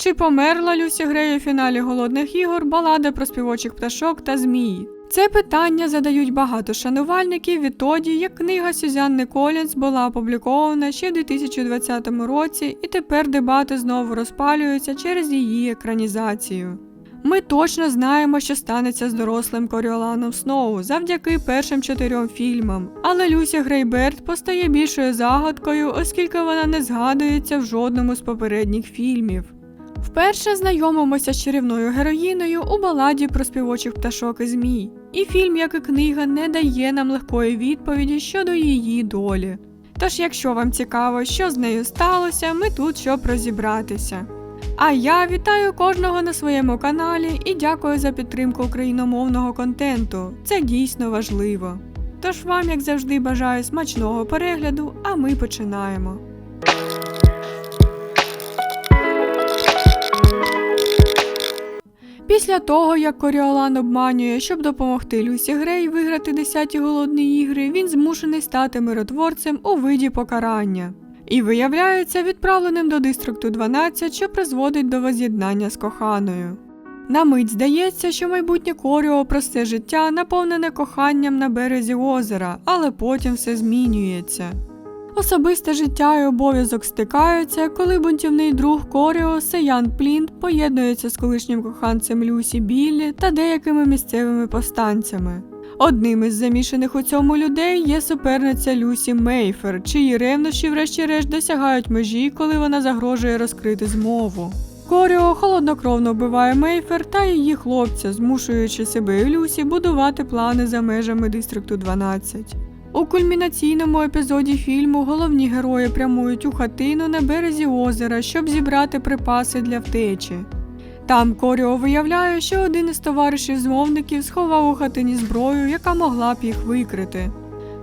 Чи померла Люсі Грей у фіналі голодних ігор балада про співочих пташок та змії? Це питання задають багато шанувальників відтоді, як книга Сюзанни Колінс була опублікована ще в 2020 році, і тепер дебати знову розпалюються через її екранізацію. Ми точно знаємо, що станеться з дорослим Коріоланом Сноу завдяки першим чотирьом фільмам, але Люсі Грейберт постає більшою загадкою, оскільки вона не згадується в жодному з попередніх фільмів. Вперше знайомимося з чарівною героїною у баладі про співочих пташок і змій, і фільм, як і книга, не дає нам легкої відповіді щодо її долі. Тож, якщо вам цікаво, що з нею сталося, ми тут, щоб розібратися. А я вітаю кожного на своєму каналі і дякую за підтримку україномовного контенту. Це дійсно важливо. Тож вам, як завжди, бажаю смачного перегляду, а ми починаємо. Після того, як Коріолан обманює, щоб допомогти Люсі Грей виграти 10-ті голодні ігри, він змушений стати миротворцем у виді покарання. І виявляється відправленим до дистрикту 12, що призводить до воз'єднання з коханою. На мить здається, що майбутнє Коріо просте життя наповнене коханням на березі озера, але потім все змінюється. Особисте життя і обов'язок стикаються, коли бунтівний друг Коріо Сейян Плінт поєднується з колишнім коханцем Люсі Біллі та деякими місцевими повстанцями. Одним із замішаних у цьому людей є суперниця Люсі Мейфер, чиї ревнощі врешті-решт досягають межі, коли вона загрожує розкрити змову. Коріо холоднокровно вбиває Мейфер та її хлопця, змушуючи себе і Люсі будувати плани за межами дистрикту 12. У кульмінаційному епізоді фільму головні герої прямують у хатину на березі озера, щоб зібрати припаси для втечі. Там Коріо виявляє, що один із товаришів змовників сховав у хатині зброю, яка могла б їх викрити.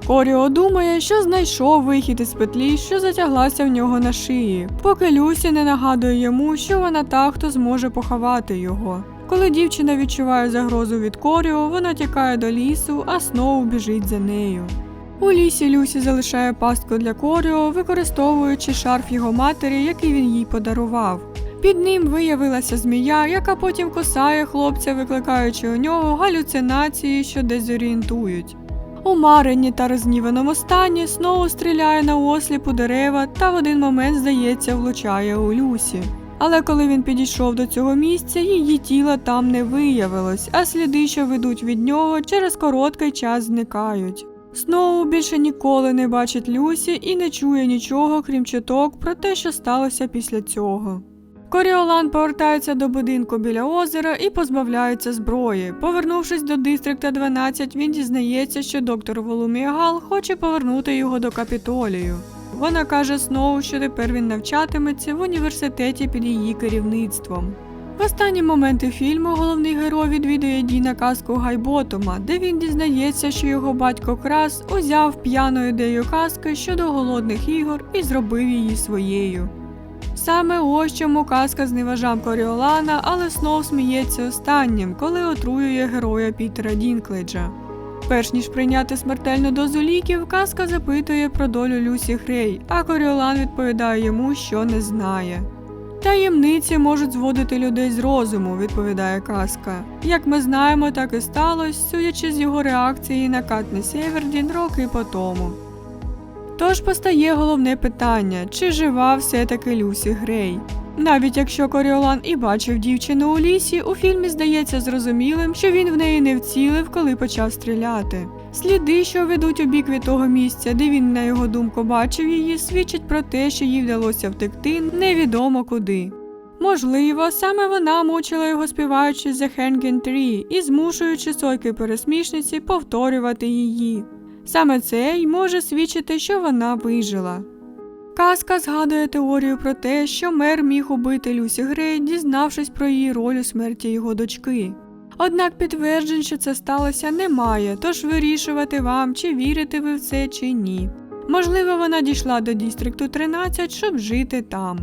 Коріо думає, що знайшов вихід із петлі, що затяглася в нього на шиї, поки Люсі не нагадує йому, що вона та, хто зможе поховати його. Коли дівчина відчуває загрозу від Коріо, вона тікає до лісу, а Сноу біжить за нею. У лісі Люсі залишає пастку для Коріо, використовуючи шарф його матері, який він їй подарував. Під ним виявилася змія, яка потім кусає хлопця, викликаючи у нього галюцинації, що дезорієнтують. У маренні та розніваному стані Сноу стріляє на осліп у дерева та в один момент, здається, влучає у Люсі. Але коли він підійшов до цього місця, її тіла там не виявилось, а сліди, що ведуть від нього, через короткий час зникають. Сноу більше ніколи не бачить Люсі і не чує нічого, крім чуток про те, що сталося після цього. Коріолан повертається до будинку біля озера і позбавляється зброї. Повернувшись до дистрикта 12, він дізнається, що доктор Волумія Гал хоче повернути його до капітолію. Вона каже Сноу, що тепер він навчатиметься в університеті під її керівництвом. В останні моменти фільму головний герой відвідує Діна казку Гайботома, де він дізнається, що його батько Крас узяв п'яну ідею казки щодо голодних ігор і зробив її своєю. Саме ось чому казка зневажав Коріолана, але Сноу сміється останнім, коли отруює героя Пітера Дінкледжа. Перш ніж прийняти смертельну дозу ліків, казка запитує про долю Люсі Грей, а Коріолан відповідає йому, що не знає. Таємниці можуть зводити людей з розуму, відповідає казка. Як ми знаємо, так і сталося, судячи з його реакції на Катнес Евердін роки по тому. Тож постає головне питання, чи жива все-таки Люсі Грей. Навіть якщо Коріолан і бачив дівчину у лісі, у фільмі здається зрозумілим, що він в неї не вцілив, коли почав стріляти. Сліди, що ведуть у бік від того місця, де він, на його думку, бачив її, свідчать про те, що їй вдалося втекти невідомо куди. Можливо, саме вона мучила його співаючи The Hanging Tree і змушуючи сойки пересмішниці повторювати її. Саме це й може свідчити, що вона вижила. Казка згадує теорію про те, що мер міг убити Люсі Грей, дізнавшись про її роль у смерті його дочки. Однак підтверджень, що це сталося, немає, тож вирішувати вам, чи вірите ви в це чи ні. Можливо, вона дійшла до дістрикту 13, щоб жити там.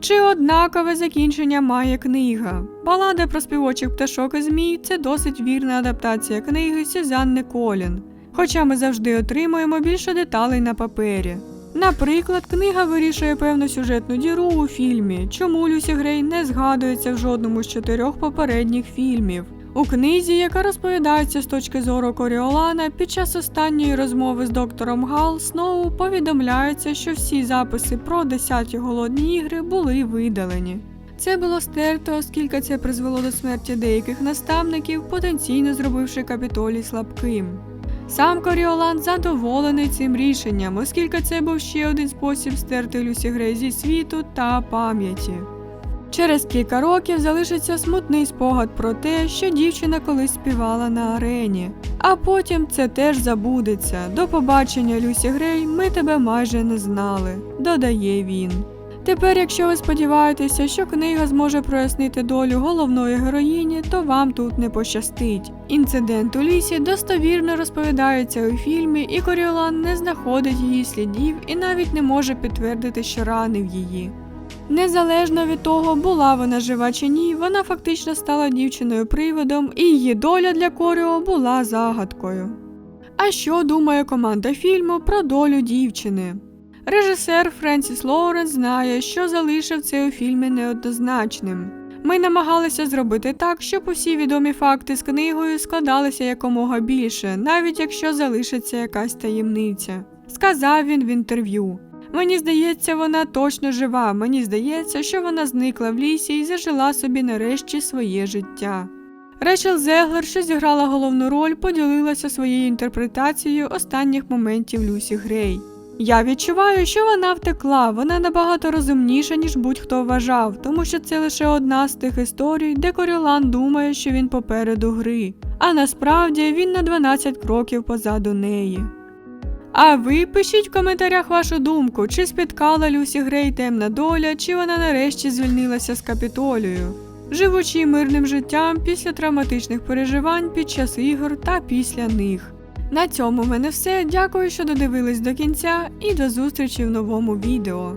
Чи однакове закінчення має книга? Балада про співочих пташок і змій це досить вірна адаптація книги Сюзанни Колін, хоча ми завжди отримуємо більше деталей на папері. Наприклад, книга вирішує певну сюжетну діру у фільмі, чому Люсі Грей не згадується в жодному з чотирьох попередніх фільмів. У книзі, яка розповідається з точки зору Коріолана, під час останньої розмови з доктором Гал Сноу повідомляється, що всі записи про 10 голодні ігри були видалені. Це було стерто, оскільки це призвело до смерті деяких наставників, потенційно зробивши капітолій слабким. Сам Коріолан задоволений цим рішенням, оскільки це був ще один спосіб стерти Люсі Грей зі світу та пам'яті. Через кілька років залишиться смутний спогад про те, що дівчина колись співала на арені. А потім це теж забудеться. До побачення, Люсі Грей, ми тебе майже не знали, додає він. Тепер, якщо ви сподіваєтеся, що книга зможе прояснити долю головної героїні, то вам тут не пощастить. Інцидент у лісі достовірно розповідається у фільмі, і Коріолан не знаходить її слідів і навіть не може підтвердити, що ранив її. Незалежно від того, була вона жива чи ні, вона фактично стала дівчиною привидом, і її доля для Коріо була загадкою. А що думає команда фільму про долю дівчини? Режисер Френсіс Лоуренс знає, що залишив це у фільмі неоднозначним. Ми намагалися зробити так, щоб усі відомі факти з книгою складалися якомога більше, навіть якщо залишиться якась таємниця. Сказав він в інтерв'ю. Мені здається, вона точно жива. Мені здається, що вона зникла в лісі і зажила собі нарешті своє життя. Речел Зеглер, що зіграла головну роль, поділилася своєю інтерпретацією останніх моментів Люсі Грей. Я відчуваю, що вона втекла, вона набагато розумніша, ніж будь-хто вважав, тому що це лише одна з тих історій, де Коріолан думає, що він попереду гри, а насправді він на 12 кроків позаду неї. А ви пишіть в коментарях вашу думку, чи спіткала Люсі Грей темна доля, чи вона нарешті звільнилася з капітолію, живучи мирним життям після травматичних переживань під час ігор та після них. На цьому в мене все. Дякую, що додивились до кінця, і до зустрічі в новому відео.